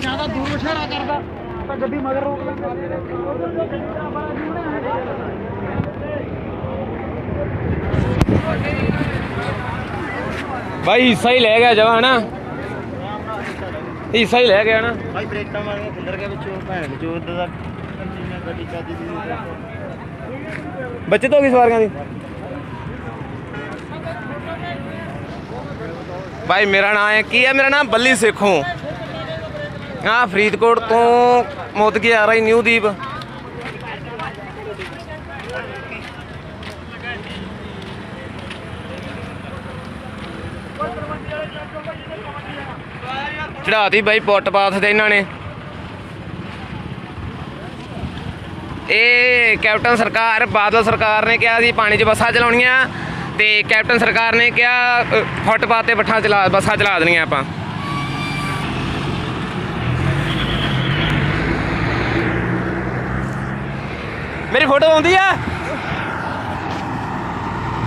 ਜ਼ਿਆਦਾ ਦੂਰ ਇਸ਼ਾਰਾ ਕਰਦਾ ਤਾਂ ਗੱਡੀ ਮਗਰ ਰੋਕ ਲੈਂਦੇ ਬਾਈ ਹਿੱਸਾ ਹੀ ਲੈ ਗਿਆ ਜਵਾ ਹਨਾ? ਹਿੱਸਾ ਹੀ ਲੈ ਗਿਆ ਨਾ। ਭਾਈ ਬ੍ਰੇਕਾਂ ਮਾਰੀਆਂ ਖਿੰਦਰ ਕੇ ਵਿੱਚੋਂ, ਭੈਣ ਚੋਦ ਦਾ। ਕੰਟੀਨਰ ਗੱਡੀ ਬੱਚਤ ਹੋ ਗਈ ਸਵਾਰੀਆਂ ਦੀ? ਭਾਈ, ਮੇਰਾ ਨਾਮ ਹੈ, ਕੀ ਹੈ? ਮੇਰਾ ਨਾਮ ਬੱਲੀ ਸੇਖੋਂ ਆ ਫਰੀਦਕੋਟ ਤੋਂ ਮੋਦਗੀ ਆ ਰਹੀ ਨਿਊ ਦੀਪ। ਚੜਾਤੀ ਬਾਈ ਫੁੱਟਪਾਥ ਤੇ ਇਹਨਾਂ ਨੇ। ਇਹ ਕੈਪਟਨ ਸਰਕਾਰ ਬਾਦਲ ਸਰਕਾਰ ਨੇ ਕਿਹਾ ਸੀ ਪਾਣੀ 'ਚ ਬੱਸਾਂ ਚਲਾਉਣੀਆਂ। ਤੇ ਕੈਪਟਨ ਸਰਕਾਰ ਨੇ ਕਿਹਾ ਅ, ਫੁੱਟਪਾਥ ਤੇ ਬੱਠਾਂ ਚਲਾ ਬੱਸਾਂ ਚਲਾ ਦੇਣੀਆਂ ਆਪਾਂ। ਮੇਰੀ ਫੋਟੋ ਆਉਂਦੀ ਆ?